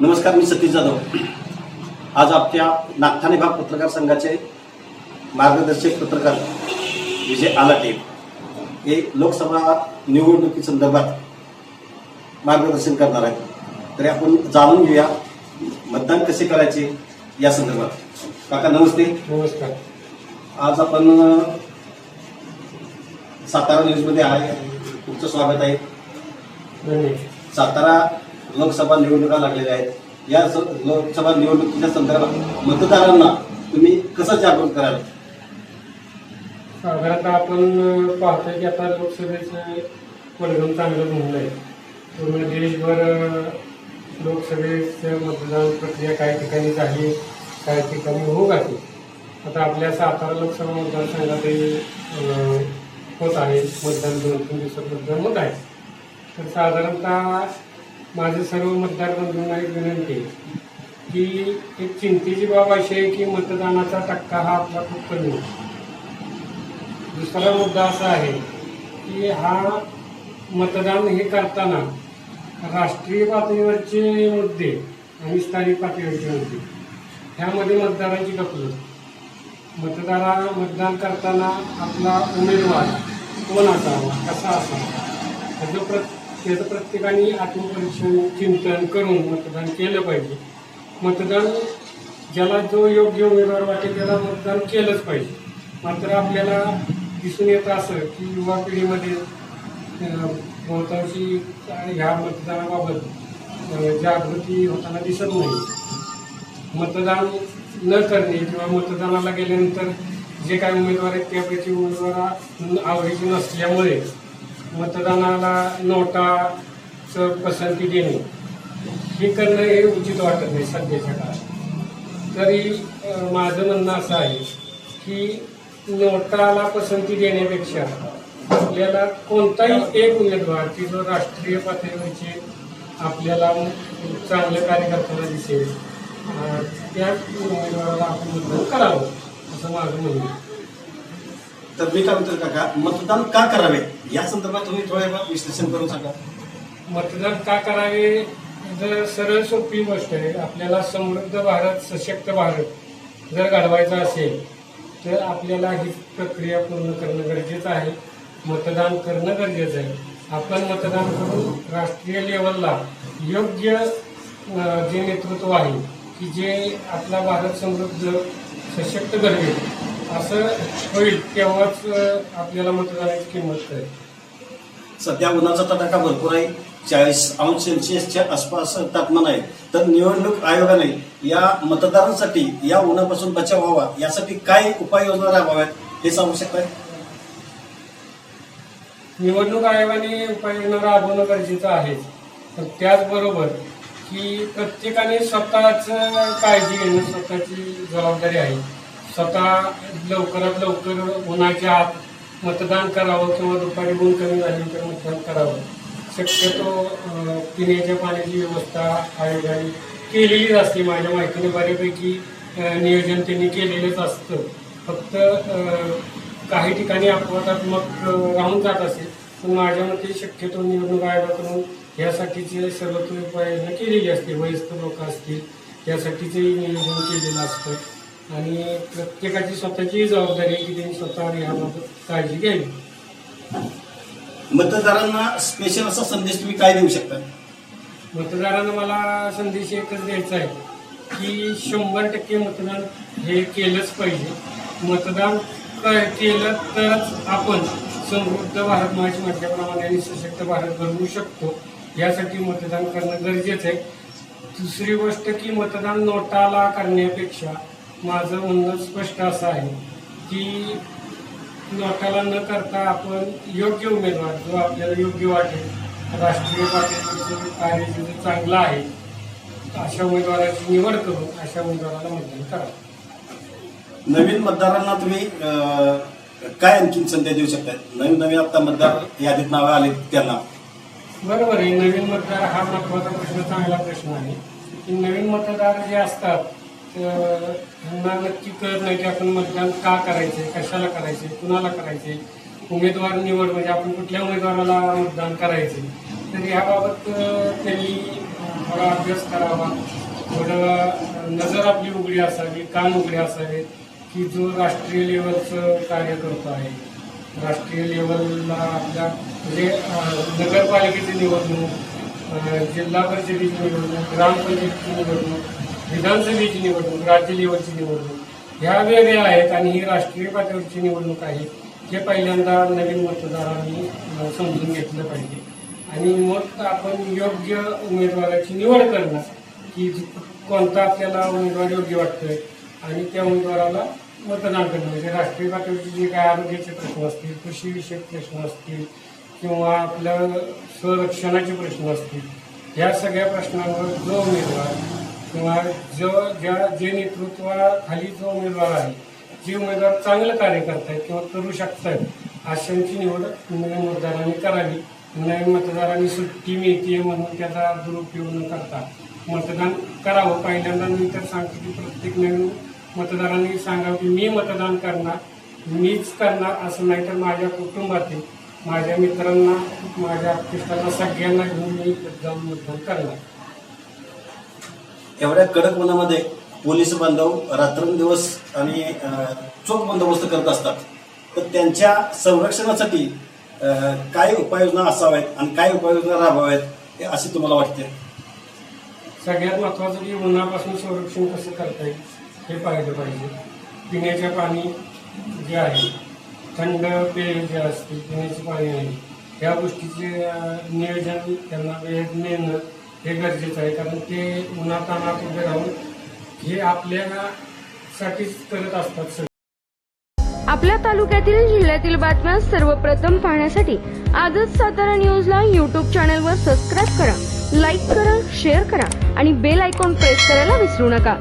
नमस्कार मी सतीश जाधव. आज आपल्या नागठाणे भाग पत्रकार संघाचे मार्गदर्शक पत्रकार विजय आलाटे हे लोकसभा निवडणुकी संदर्भात मार्गदर्शन करणार आहेत. तरी आपण जाणून घेऊया मतदान कसे करायचे या संदर्भात. काका नमस्ते. नमस्कार. आज आपण सातारा न्यूजमध्ये आहे. तुमचं स्वागत आहे. सातारा लोकसभा निवडणुका लागलेल्या आहेत. या स- लोकसभा निवडणुकीच्या संदर्भात मतदारांना तुम्ही कसं जागृत कराल? साधारणतः आपण पाहतोय की आता लोकसभेचं परिणाम चांगलं म्हणलं आहे. पूर्ण देशभर लोकसभेचं मतदान प्रक्रिया काही ठिकाणी झाली काही ठिकाणी होऊ घातली. आता आपल्या सातारा लोकसभा मतदारसंघातही होत आहे. मतदान दोन तीन दिवसात मतदान होत आहे. तर साधारणतः माझे सर्व मतदार बंधूंना एक विनंती आहे की एक चिंतेची बाब अशी आहे की मतदानाचा टक्का हा आपला खूप कमी आहे. दुसरा मुद्दा असा आहे की हा मतदान हे करताना राष्ट्रीय पातळीवरचे मुद्दे आणि स्थानिक पातळीवरचे मुद्दे ह्यामध्ये मतदारांची गफलत मतदारा मतदान करताना आपला उमेदवार कोण असावा कसा असावा त्याचं प्र त्याचं प्रत्येकाने आत्मपरीक्षण चिंतन करून मतदान केलं पाहिजे. मतदान ज्याला जो योग्य उमेदवार वाटेल त्याला मतदान केलंच पाहिजे. मात्र आपल्याला दिसून येतं असं की युवा पिढीमध्ये बहुतांशी ह्या मतदानाबाबत जागृती होताना दिसत नाही. मतदान न करणे किंवा मतदानाला गेल्यानंतर जे काही उमेदवार आहेत त्यापैकी उमेदवार आवडीचे नसल्यामुळे मतदानाला नोटाचं पसंती देणे हे करणं हे उचित वाटत नाही सध्याच्या काळात तरी माझं म्हणणं असं आहे की नोटाला पसंती देण्यापेक्षा आपल्याला कोणताही एक उमेदवार की जो राष्ट्रीय पातळीवरचे आपल्याला चांगलं कार्य करताना दिसेल त्या उमेदवाराला आपण मतदान करावं असं माझं म्हणणं आहे. तर मी काय म्हणतो काका मतदान का करावे? या संदर्भात तुम्ही थोडं विश्लेषण करून सांगा. मतदान का करावे? जर सरळ सोपी गोष्ट आहे. आपल्याला समृद्ध भारत सशक्त भारत जर घडवायचा असेल तर आपल्याला ही प्रक्रिया पूर्ण करणं गरजेचं आहे. मतदान करणं गरजेचं आहे. आपण मतदान करून राष्ट्रीय लेवलला योग्य जे नेतृत्व आहे की जे आपला भारत समृद्ध सशक्त घडवेल असं होईल तेव्हाच आपल्याला मतदानाची किंमत कळेल. सध्या उन्हाचा तडाखा भरपूर आहे. चाळीस अंश सेल्सिअसच्या आसपास तापमान आहे. तर निवडणूक आयोगाने या मतदारांसाठी या उन्हापासून बचाव व्हावा यासाठी काय उपाययोजना राबवाव्यात हे सांगू शकताय? निवडणूक आयोगाने उपाययोजना राबवणं गरजेचं आहे. पण त्याचबरोबर की प्रत्येकाने स्वतःच काळजी घेणं स्वतःची जबाबदारी आहे. स्वतः लवकरात लवकर उन्हाच्या आत मतदान करावं किंवा दुपारी गुण कमी झाली तर मतदान करावं. शक्यतो पिण्याच्या पाण्याची व्यवस्था आयोगाने केलेलीच असते. माझ्या माहितीने बऱ्यापैकी नियोजन त्यांनी केलेलंच असतं. फक्त काही ठिकाणी अपवादात्मक राहून जात असेल पण माझ्या मते शक्यतो निवडणूक आयोगाकडून यासाठीचे सर्वत्र उपाययोजना केलेली असते. वयस्कर लोक असतील यासाठीचंही नियोजन केलेलं असतं. आणि प्रत्येकाची स्वतःची जबाबदारी आहे की त्यांनी स्वतः याबाबत काळजी घ्यावी. मतदारांना स्पेशल असा संदेश तुम्ही काय देऊ शकता? मतदारांना मला संदेश एकच द्यायचा आहे की शंभर टक्के मतदान हे केलंच पाहिजे. मतदान क- केलं तरच आपण समृद्ध भारत माझी म्हटल्याप्रमाणे आणि सशक्त भारत घडवू शकतो. यासाठी मतदान करणं गरजेचं आहे. दुसरी गोष्ट की मतदान नोटाला करण्यापेक्षा माझं म्हणणं स्पष्ट असं आहे की नोटाला न करता आपण योग्य उमेदवार जो आपल्याला योग्य वाटेल राष्ट्रीय पातळीवरचं कार्य जे चांगलं आहे अशा उमेदवाराची निवड करून अशा उमेदवाराला मतदान करावं नवीन मतदारांना तुम्ही काय आणखीन संदेश देऊ शकता? नवीन नवीन आता मतदार यादीत नावे आले त्यांना. बरोबर आहे नवीन मतदार हा महत्त्वाचा प्रश्न चांगला प्रश्न आहे. की नवीन मतदार जे असतात तर नक्की कळत नाही की आपण मतदान का करायचे कशाला करायचे कुणाला करायचे उमेदवार निवड म्हणजे आपण कुठल्या उमेदवाराला मतदान करायचे तर याबाबत त्यांनी थोडा अभ्यास करावा. थोडं नजर आपली उघडी असावी कान उघडे असावे की जो राष्ट्रीय लेवलचं कार्य करतो आहे. राष्ट्रीय लेवलला आपल्या म्हणजे नगरपालिकेची निवडणूक जिल्हा परिषदेची निवडणूक ग्रामपंचायतीची निवडणूक विधानसभेची निवडणूक राज्य लेवलची निवडणूक ह्या वेगळ्या आहेत आणि ही राष्ट्रीय पातळीची निवडणूक आहे. हे पहिल्यांदा नवीन मतदारांनी समजून घेतलं पाहिजे. आणि मग आपण योग्य उमेदवाराची निवड करणं की कोणता आपल्याला उमेदवार योग्य वाटतोय आणि त्या उमेदवाराला मतदान करणं म्हणजे राष्ट्रीय पातळीचे जे काय आरोग्याचे प्रश्न असतील कृषीविषयक प्रश्न असतील किंवा आपल्या संरक्षणाचे प्रश्न असतील ह्या सगळ्या प्रश्नांवर जो उमेदवार किंवा जो ज्या जे नेतृत्वाखाली जो उमेदवार आहे जे उमेदवार चांगलं कार्य करतायत किंवा करू शकतायत अशांची निवड नवीन मतदारांनी करावी. नवीन मतदारांनी सुट्टी मिळते म्हणून त्याचा दुरुपयोग न करता मतदान करावं. पहिल्यांदा मी तर सांगतो की प्रत्येक नवीन मतदारांनी सांगावं की मी मतदान करणार मीच करणार असं नाही तर माझ्या कुटुंबातील माझ्या मित्रांना माझ्या आप्तेष्टांना सगळ्यांना घेऊन मी जाऊन मतदान करणार. एवढ्या कडक उन्हामध्ये पोलीस बांधव रात्रंदिवस आणि चोख बंदोबस्त करत असतात. तर त्यांच्या संरक्षणासाठी काय उपाययोजना असाव्यात आणि काय उपाययोजना राबवाव्यात हे असे तुम्हाला वाटते? सगळ्यात महत्वाचं की उन्हापासून म्हणजे संरक्षण कसं करता येईल हे पाहिलं पाहिजे. पिण्याचे पाणी जे आहे थंड पेय जे असते पिण्याचे पाणी आहे या गोष्टीचे नियोजन त्यांना वेळेत मिळणं हे गरजेचं आहे. कारण ते उन्हातानात उभे राहून हे आपल्यासाठीच करत असतात सगळे. आपल्या तालुक्यातील जिल्ह्यातील बातम्या सर्वप्रथम पाहण्यासाठी आजच सातारा न्यूजला युट्यूब चॅनलवर सबस्क्राईब करा लाईक करा शेअर करा आणि बेल आयकॉन प्रेस करायला विसरू नका.